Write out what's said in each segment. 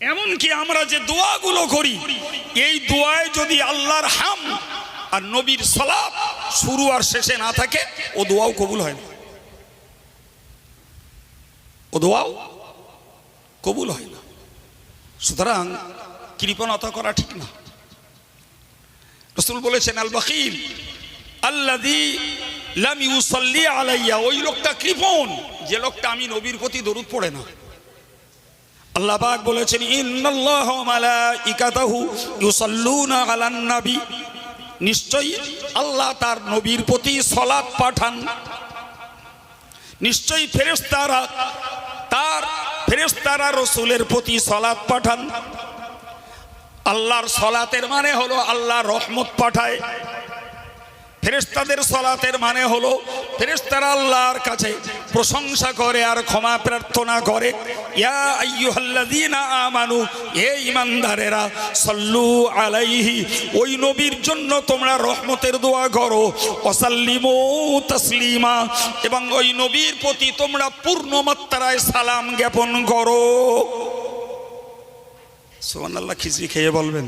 এমনকি আমরা যে দোয়াগুলো করি, এই দোয়ায় যদি আল্লাহর হাম আর নবীর সলাপ শুরু আর শেষে না থাকে, ও দোয়াও কবুল হয় না। ও দোয়াও কবুল হয় না। সুতরাং কৃপণতা করা ঠিক না। রসুল বলেছেন, আল বকিল আল্লাদি লাম আলাইয়া ওই লোকটা কৃপণ, যে লোকটা আমি নবীর প্রতি দরুদ পড়ে না। আল্লাহ পাক বলেছেন, ইন্নাল্লাহ নিশ্চয়ই আল্লাহ তার নবীর প্রতি সলাৎ পাঠান। নিশ্চয়ই ফেরেশতারা তার, ফেরেশতারা রসুলের প্রতি সলাৎ পাঠান। আল্লাহর সলাতের মানে হলো আল্লাহ রহমত পাঠায়। ফেরেস্তাদের সলাতের মানে হলো ফেরেস্তারা আল্লাহর কাছে প্রশংসা করে আর ক্ষমা প্রার্থনা করে। ইয়া আমানু হে ঈমানদারেরা, সাল্লু আলাইহি, ওই নবীর জন্য তোমরা রহমতের দোয়া করো। ওয়াসাল্লিমু তাসলিমা, এবং ওই নবীর প্রতি তোমরা পূর্ণ মাত্রায় সালাম জ্ঞাপন করো। সুবহানাল্লাহ, খিচড়ি খেয়ে বলবেন।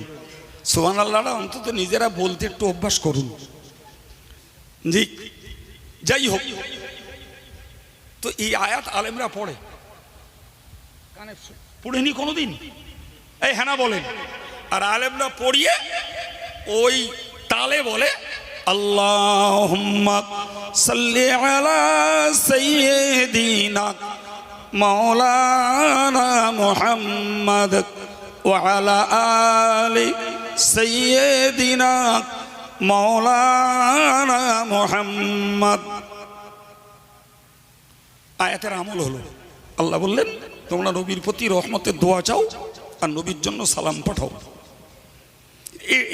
সুবহানাল্লাহটা অন্তত নিজেরা বলতে একটু অভ্যাস করুন। জি যাই হোক তো এই আয়াত আলেমরা পড়ে পড়েনি কোনোদিন এই হ্যানা বলেন আর আলেমরা পড়িয়ে ওই তালে বলে আল্লাহ মৌলানা মোহাম্মদ ওয়ালা মৌলানা মোহাম্মদ। আয়াতের আমল হলো, আল্লাহ বললেন, তোমরা নবীর প্রতি রহমতের দোয়া চাও আর নবীর জন্য সালাম পাঠাও।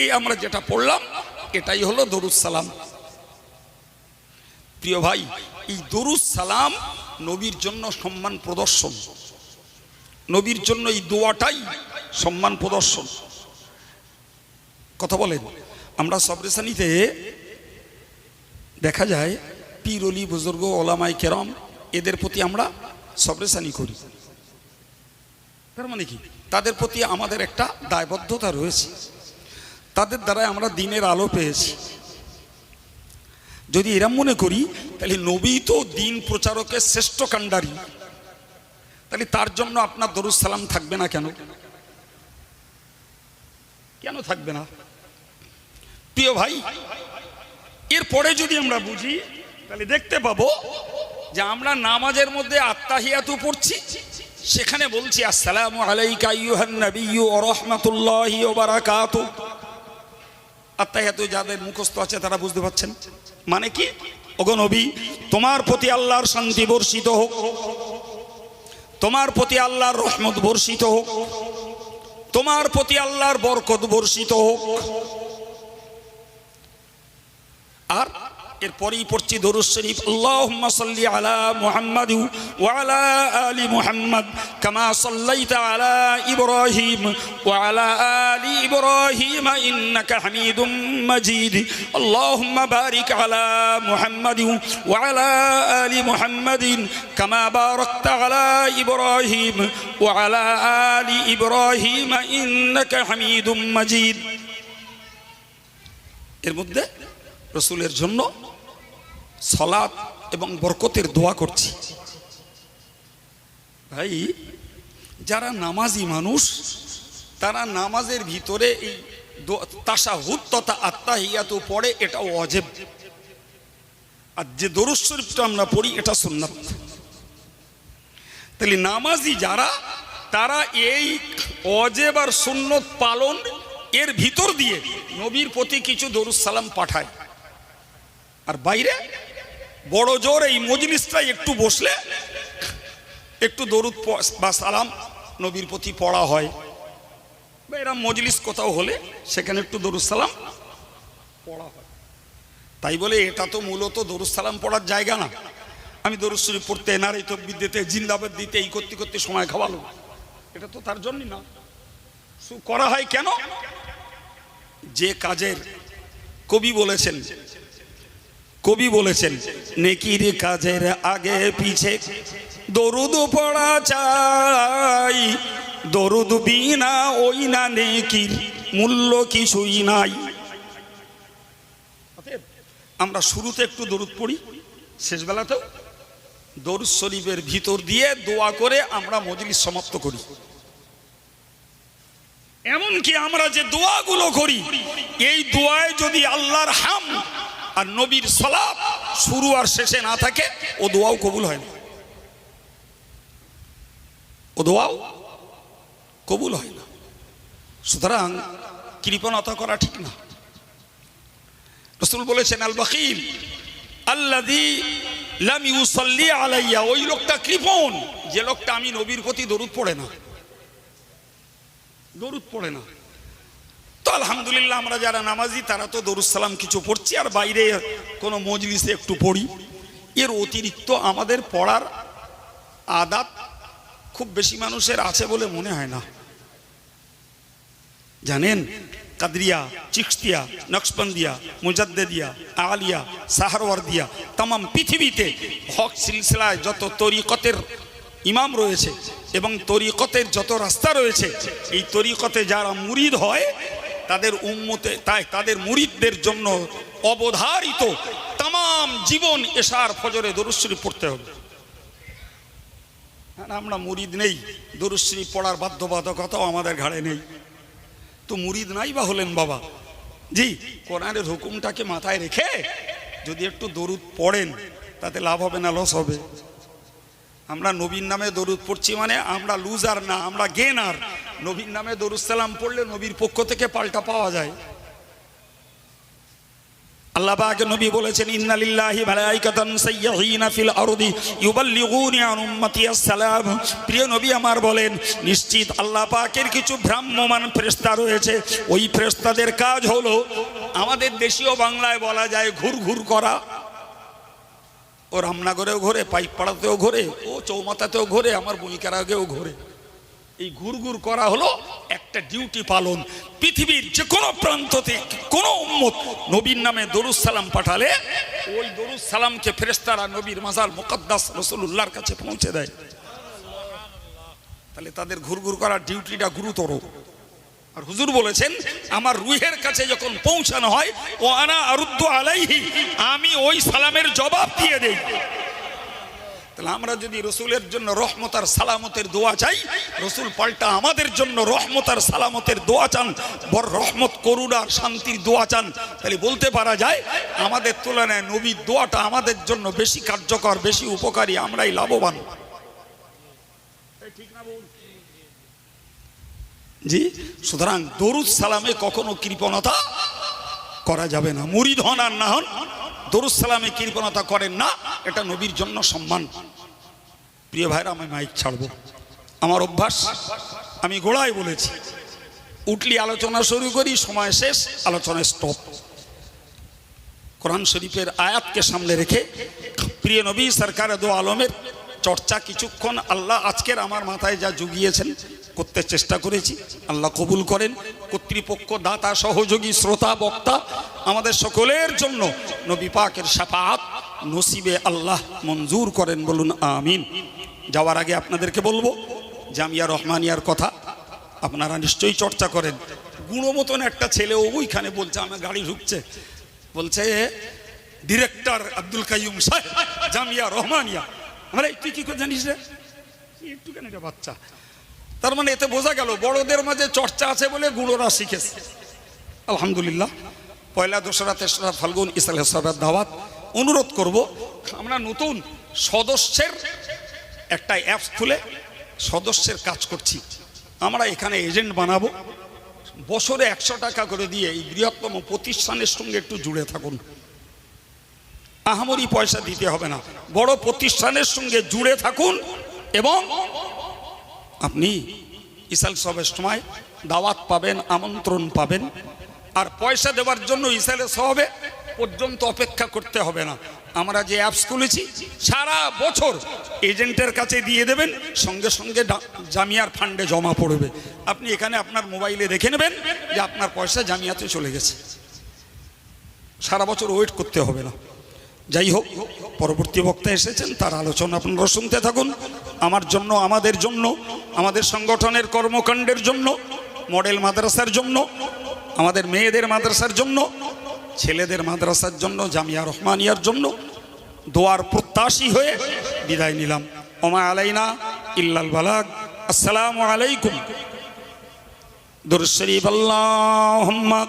এই আমরা যেটা পড়লাম, এটাই হলো দরুদ সালাম। প্রিয় ভাই, এই দরুদ সালাম নবীর জন্য সম্মান প্রদর্শন। নবীর জন্য এই দোয়াটাই সম্মান প্রদর্শন। কথা বলেন আমরা সবরেসানিতে দেখা যায়, পীর, অলি, বুজুর্গ ওলামাই কেরম, এদের প্রতি আমরা সবরেসানি করি। তার মানে কি? তাদের প্রতি আমাদের একটা দায়বদ্ধতা রয়েছে। তাদের দ্বারাই আমরা দিনের আলো পেয়েছি। যদি এরম মনে করি, তাহলে নবী তো দিন প্রচারকের শ্রেষ্ঠ কাণ্ডারি। তাহলে তার জন্য আপনার দরুদ সালাম থাকবে না কেন? কেন থাকবে না? প্রিয় ভাই, এরপরে যদি আমরা বুঝি, তাহলে দেখতে পাবো যে আমরা নামাজের মধ্যে আত্মাহিয়াতু পড়ছি। সেখানে বলছি, আসসালামু আলাইকা নাবিয়্যু ওয়া রাহমাতুল্লাহি ওয়া বারাকাতু। আত্মাহিয়াতু যাদের মুখস্থ আছে, তারা বুঝতে পারছেন। মানে কি? ওগো নবী, তোমার প্রতি আল্লাহর শান্তি বর্ষিত হোক, তোমার প্রতি আল্লাহর রহমত বর্ষিত হোক, তোমার প্রতি আল্লাহর বরকত বর্ষিত হোক আর এরপরেই পড়ছি দরুদ শরীফ, আল্লাহুম্মা সাল্লি আলা মুহাম্মাদ ওয়া আলা আলি মুহাম্মাদ কামা সাল্লাইতা আলা ইব্রাহিম ওয়া আলা আলি ইব্রাহিম ইন্নাকা হামিদুম মাজিদ। আল্লাহুম্মা বারিক আলা মুহাম্মাদ ওয়া আলা আলি মুহাম্মাদ কামা বারাকতা আলা ইব্রাহিম ওয়া আলা আলি ইব্রাহিম ইন্নাকা হামিদুম মাজিদ। এর মধ্যে রসুলের জন্য সলাদ এবং বরকতের দোয়া করছি। ভাই, যারা নামাজি মানুষ, তারা নামাজের ভিতরে এই তাসা তাসাহুদ তথা আত্মাহিয়াত পড়ে এটা অজেব। আর যে দরুদ শরীফটা আমরা পড়ি, এটা সুন্নাত। তাহলে নামাজি যারা, তারা এই অজেব আর সুন্নত পালন এর ভিতর দিয়ে নবীর প্রতি কিছু দরুদ সালাম পাঠায়। আর বাইরে বড় জোর এই মজলিসটা একটু বসলে একটু দরুদ বা সালাম নবীর প্রতি পড়া হয়। বা এরম মজলিস কোথাও হলে সেখানে একটু দরুদ সালাম পড়া হয়। তাই বলে এটা তো মূলত দরুদ সালাম পড়ার জায়গা না। আমি দরুদ শরীফ পড়তে এনারাই তকবির দিতে, জিন্দাবাদ দিতে, এই করতে করতে সময় খাওয়ালো। এটা তো তার জন্যই না। সু করা হয় কেন? যে কাজের কবি বলেছেন কবি বলেছেন, নেকির কাজের আগে পিছে দরুদ পড়া চাই। দরুদ বিনা ওই না নেকির মূল্য কিছুই নাই। আমরা শুরুতে একটু দরুদ পড়ি, শেষবেলাতেও দরুদ শরীফের ভিতর দিয়ে দোয়া করে আমরা মজলিস সমাপ্ত করি। এমনকি আমরা যে দোয়াগুলো করি, এই দোয়ায় যদি আল্লাহর হাম আর নবীর সলাপ শুরু আর শেষে না থাকে, ও দোয়াও কবুল হয় না। ও দোয়াও কবুল হয় না। সুতরাং কৃপণতা করা ঠিক না। রসুল বলেছেন, আল বাকিল আল্লাদি লাম ইউসাল্লি আলাইয়া ওই লোকটা কৃপণ, যে লোকটা আমি নবীর প্রতি দরুদ পড়ে না। দরুদ পড়ে না। তো আলহামদুলিল্লাহ আমরা যারা নামাজি, তারা তো দরুসালাম কিছু পড়ছি, আর বাইরে কোনো মজলিসে একটু পড়ি। এর অতিরিক্ত আমাদের পড়ার আদাত খুব বেশি মানুষের আছে বলে মনে হয় না। জানেন? কাদরিয়া চিকস্তিয়া নকশবন্দিয়া, মুজাদ্দেদিয়া, আলিয়া, সাহারওয়ার্দিয়া তাম পৃথিবীতে হক সিলসিলায় যত তরিকতের ইমাম রয়েছে এবং তরিকতের যত রাস্তা রয়েছে, এই তরিকতে যারা মুরিদ হয় তাদের উম্মতে, তাই তাদের মুরিদদের জন্য অবধারিত তাম জীবন এশার ফজরে দরুশ্রী পড়তে হবে। আমরা মুরিদ নেই দরুশ্রী পড়ার বাধ্যবাধকতাও আমাদের ঘাড়ে নেই। তো মুরিদ নাই বা হলেন বাবা? জি, কোরআনের হুকুমটাকে মাথায় রেখে যদি একটু দরুদ পড়েন, তাতে লাভ হবে না, লস হবে। আমরা নবীন নামে দরুদ পড়ছি মানে আমরা লুজার না, আমরা গেনার নবীন নামে দরুদ সালাম পড়লে নবীর পক্ষ থেকে পাল্টা পাওয়া যায়। আল্লাহ নবী বলেছেন ইন্নালিল্লাহি মালাইকাতান সাইয়্যিনা ফিল আরদি ইউবাল্লিগুনি প্রিয় নবী আমার বলেন, নিশ্চিত কিছু ভ্রাম্যমান রয়েছে। ওই কাজ হলো আমাদের দেশীয় বাংলায় বলা যায় ঘুর ঘুর করা। ও রামনগরেও ঘোরে পাইকপাড়াতেও ঘোরে, ও চৌমাথাতেও ঘোরে, আমার বইকার আগেও ঘোরে। এই ঘুরঘুর করা হলো একটা ডিউটি পালন। পৃথিবীর যে কোনো প্রান্ততে কোনো উম্মত নবীর নামে দরুদ সালাম পাঠালে, ওই দরুদ সালামকে ফেরেস্তারা নবীর মাজার মুকদ্দাস রসুল্লাহর কাছে পৌঁছে দেয়। তাহলে তাদের ঘুরঘুর করার ডিউটিটা গুরুতর। আর হুজুর বলেছেন, আমার রুহের কাছে যখন পৌঁছানো হয় ও আনা আরুদ্ধ আলাইহি, আমি ওই সালামের জবাব দিয়ে দেই। তাহলে আমরা যদি রসুলের জন্য রহমত আর সালামতের দোয়া চাই, রসুল পাল্টা আমাদের জন্য রহমত আর সালামতের দোয়া চান, বর রহমত, করুণা আর শান্তির দোয়া চান, তাহলে বলতে পারা যায়, আমাদের তুলনায় নবীর দোয়াটা আমাদের জন্য বেশি কার্যকর, বেশি উপকারী, আমরাই লাভবান। জি? সুতরাং দরুদ সালামে কখনো কৃপণতা করা যাবে না। মুড়ি ধন আর না হন দরুদ সালামে কৃপণতা করেন না, এটা নবীর জন্য সম্মান। প্রিয় ভাইরা, আমি মাইক ছাড়ব। আমার অভ্যাস, আমি গোড়ায় বলেছি, উঠলি, আলোচনা শুরু করি, সময় শেষ আলোচনা স্টপ কোরআন শরীফের আয়াতকে সামনে রেখে প্রিয় নবী, সরকার দো আলমের চর্চা কিছুক্ষণ আল্লাহ আজকের আমার মাথায় যা জুগিয়েছেন করতে চেষ্টা করেছি। আল্লাহ কবুল করেন। কর্তৃপক্ষ, দাতা, সহযোগী, শ্রোতা, বক্তা আমাদের সকলের জন্য নবী পাকের সাফাত নসিবে আল্লাহ মঞ্জুর করেন বলুন, আমিন। যাওয়ার আগে আপনাদেরকে বলব, জামিয়া রহমানিয়ার কথা আপনারা নিশ্চয়ই চর্চা করেন। গুঁড়ো মতন একটা ছেলে ওইখানে বলছে, আমার গাড়ি ঢুকছে। বলছে, ডিরেক্টর আব্দুল কাইম সাহেব, জামিয়া রহমানিয়া। আমরা তুই কি করে জানিস রে? একটুখানি একটা বাচ্চা। তার মানে এতে বোঝা গেল বড়দের মাঝে চর্চা আছে বলে গুঁড়োরা শিখেছে। আলহামদুলিল্লাহ। পয়লা দোসরা তেসরা ফাল্গুন ইসাল সাহেবের দাওয়াত। অনুরোধ করব আমরা নতুন সদস্যের একটা অ্যাপস খুলে সদস্যের কাজ করছি। আমরা এখানে এজেন্ট বানাবো। বছরে একশো টাকা করে দিয়ে এই বৃহত্তম প্রতিষ্ঠানের সঙ্গে একটু জুড়ে থাকুন। আহামরি পয়সা দিতে হবে না। বড় প্রতিষ্ঠানের সঙ্গে জুড়ে থাকুন এবং আপনি ইসাল সবের সময় দাওয়াত পাবেন, আমন্ত্রণ পাবেন। আর পয়সা দেওয়ার জন্য ইসালে সবে পর্যন্ত অপেক্ষা করতে হবে না। আমরা যে অ্যাপস খুলেছি, সারা বছর এজেন্টের কাছে দিয়ে দেবেন, সঙ্গে সঙ্গে জামিয়ার ফান্ডে জমা পড়বে। আপনি এখানে আপনার মোবাইলে দেখে নেবেন যে আপনার পয়সা জামিয়াতে চলে গেছে। সারা বছর ওয়েট করতে হবে না। যাই হোক পরবর্তী বক্তা এসেছেন, তার আলোচনা আপনারা শুনতে থাকুন। আমার জন্য, আমাদের জন্য, আমাদের সংগঠনের কর্মকাণ্ডের জন্য, মডেল মাদ্রাসার জন্য, আমাদের মেয়েদের মাদ্রাসার জন্য, ছেলেদের মাদ্রাসার জন্য, জামিয়া রহমানিয়ার জন্য দোয়ার প্রত্যাশী হয়ে বিদায় নিলাম। ওমা আলাইনা ইল্লাল বালাগ। আসসালামু আলাইকুম। দুরুদ শরীফ আল্লাহুম্মা।